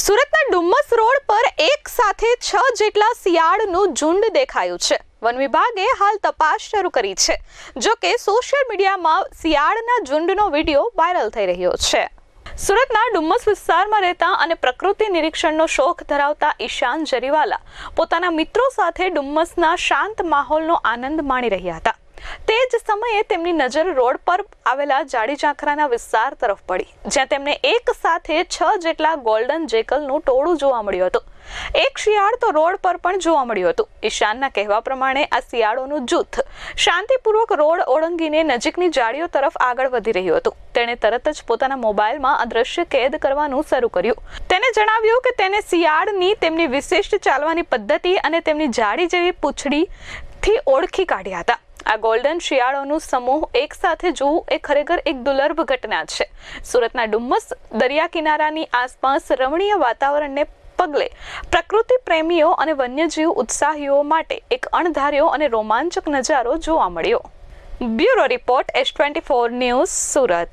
સુરતના ડુમ્મસ રોડ પર એક સાથે છ જેટલા શિયાળનું ઝુંડ દેખાયું છે. વન વિભાગે હાલ તપાસ શરૂ કરી છે. જો કે સોશિયલ મીડિયામાં શિયાળના ઝુંડનો વીડિયો વાયરલ થઈ રહ્યો છે. સુરતના ડુમ્મસ વિસ્તારમાં રહેતા અને પ્રકૃતિ નિરીક્ષણનો શોખ ધરાવતા ઈશાન જરીવાલા પોતાના મિત્રો સાથે ડુમ્મસના શાંત માહોલનો આનંદ માણી રહ્યા હતા. તે જ સમયે તેમની નજર રોડ પર આવેલા જાડી ઝાંખરાના વિસ્તાર તરફ પડી, જ્યાં તેમને એક સાથે છ જેટલા ગોલ્ડન જેકલનું ટોળું જોવા મળ્યું હતું. એક શિયાળ તો રોડ પર પણ જોવા મળ્યું હતું. ઈશાનના કહેવા પ્રમાણે આ શિયાળોનું જૂથ શાંતિપૂર્વક રોડ ઓળંગીને નજીકની જાળીઓ તરફ આગળ વધી રહ્યું હતું. તેણે તરત જ પોતાના મોબાઈલમાં આ દ્રશ્ય કેદ કરવાનું શરૂ કર્યું. તેને જણાવ્યું કે તેને શિયાળની તેમની વિશિષ્ટ ચાલવાની પદ્ધતિ અને તેમની જાડી જેવી પૂંછડીથી ઓળખી કાઢ્યા હતા. આ ગોલ્ડન શિયાળોનું સમૂહ એક સાથે જોવું એ ખરેખર એક દુર્લભ ઘટના છે. સુરતના ડુમ્મસ દરિયા કિનારાની આસપાસ રમણીય વાતાવરણને પગલે પ્રકૃતિ પ્રેમીઓ અને વન્યજીવ ઉત્સાહીઓ માટે એક અણધાર્યો અને રોમાંચક નજારો જોવા મળ્યો. Bureau report S twenty four news Surat.